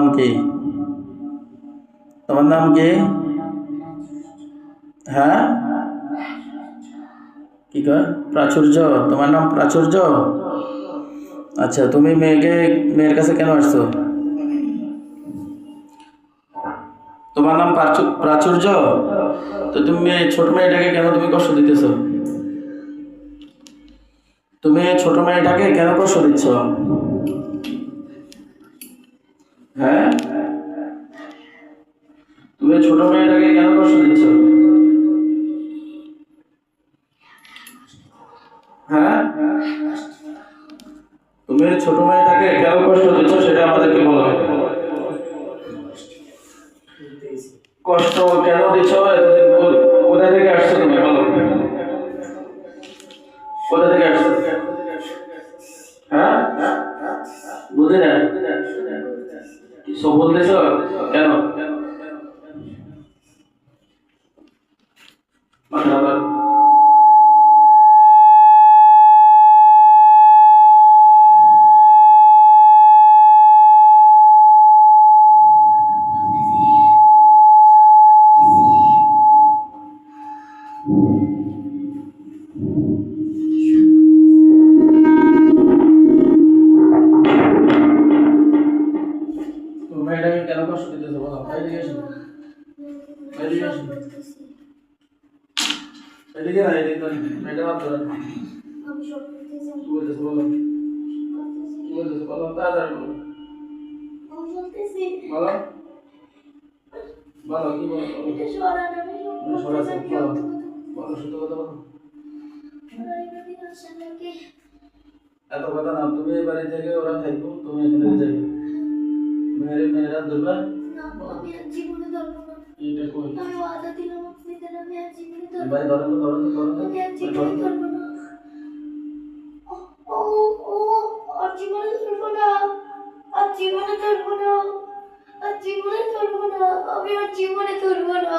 কি? তোমার নাম কি? হ্যাঁ? কি কয়? প্রাচুর্য। তোমার নাম প্রাচুর্য? আচ্ছা তুমি মেয়েকে, মেয়ের কাছে কেন আসছো? তোমার নাম প্রাচু- প্রাচুর্য? তো তুমি ছোট মেয়েটাকে কেন তুমি কষ্ট দিতেছ? তুমি ছোট মেয়েটাকে কেন কষ্ট দিচ্ছ? হ্যাঁ? তুমি ছোট মেয়েটাকে কেন কষ্ট দিচ্ছ? হ্যাঁ? তুমি ছোট মেয়েটাকে কেন কষ্ট দিচ্ছ সেটা আমাদেরকে বলো। কষ্ট কেন দিচ্ছ কোথা থেকে আসছো তুমি? বলো। কোথা থেকে আসছো? হ্যাঁ? বুঝি না? কি সব বলতেছ কেন? মাথা আবার এদিকে এসো এদিকে এসো এদিকে না এদিকে না মেয়েটা হাত ধরো কি বলতেছো বলো কি বলতেছো বলো তাড়াতাড়ি বলো বলো বলো কি বলো। এটা করতেছি বলো। বলো সত্য কথা বলো আসে এত কথা না, তুমি এই বাড়ি থেকে ওরা থাকব তুমি এখানে যাবে মেয়ের মেয়েরা ধরবা? না আমি আর জীবনে ধরবো না। এইটা কই? আমি ওয়াদা দিলাম আপনাদের আমি আর জীবনে ধরবো ভাই ধরো তো ধরো তো ধরো তো। আমি আর জীবনে ধরবো না। ও- ও ও আর জীবনে ধরবো না। আর জীবনে ধরবো না। আর জীবনে ধরবো না। আমি আর জীবনে ধরবো না।